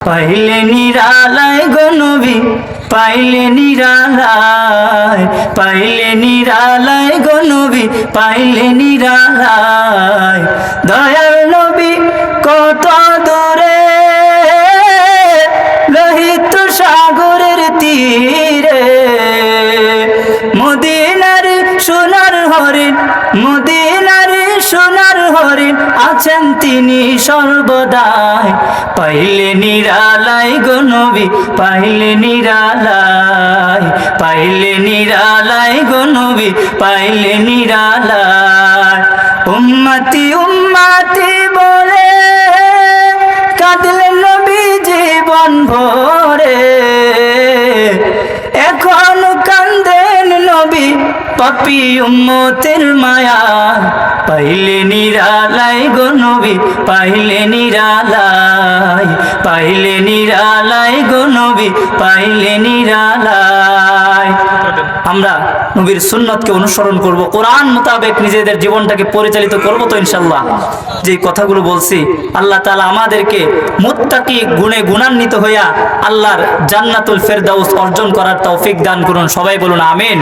পাইলে নিরালায় গনবি পাইলে নিরালায় পাইলে নিরালায় গনবি পাইলে নিরালায়। দয়াল নবী, কত দূরে লোহিত সাগরের তীরে, মদিনার সোনার হরিণ হরিণ আছেন তিনি সর্বদাই। পাইলে নিরালাই গনবি পাইলে নিরালাই পাইলে নিরালাই গনবি পাইলে নিরালাই উম্মতি উম্মতি বলে কাঁদলেন নবী জীবন ভরে। এখন কান্দেন নবী, পাপি উম্মতের মায়া। পাইলে নিরালাই গো নবী, পাইলে নিরালাই পাইলে নিরালাই গো নবী, পাইলে নিরালাই আমরা নবীর সুন্নতকে অনুসরণ করব, কোরআন মোতাবেক নিজেদের জীবনটাকে পরিচালিত করব তো ইনশাল্লাহ যে কথাগুলো বলছি, আল্লাহ তালা আমাদেরকে মুত্তাকি গুণে গুণান্বিত হইয়া আল্লাহর জান্নাতুল ফেরদাউস অর্জন করার তৌফিক দান করুন। সবাই বলুন, আমিন।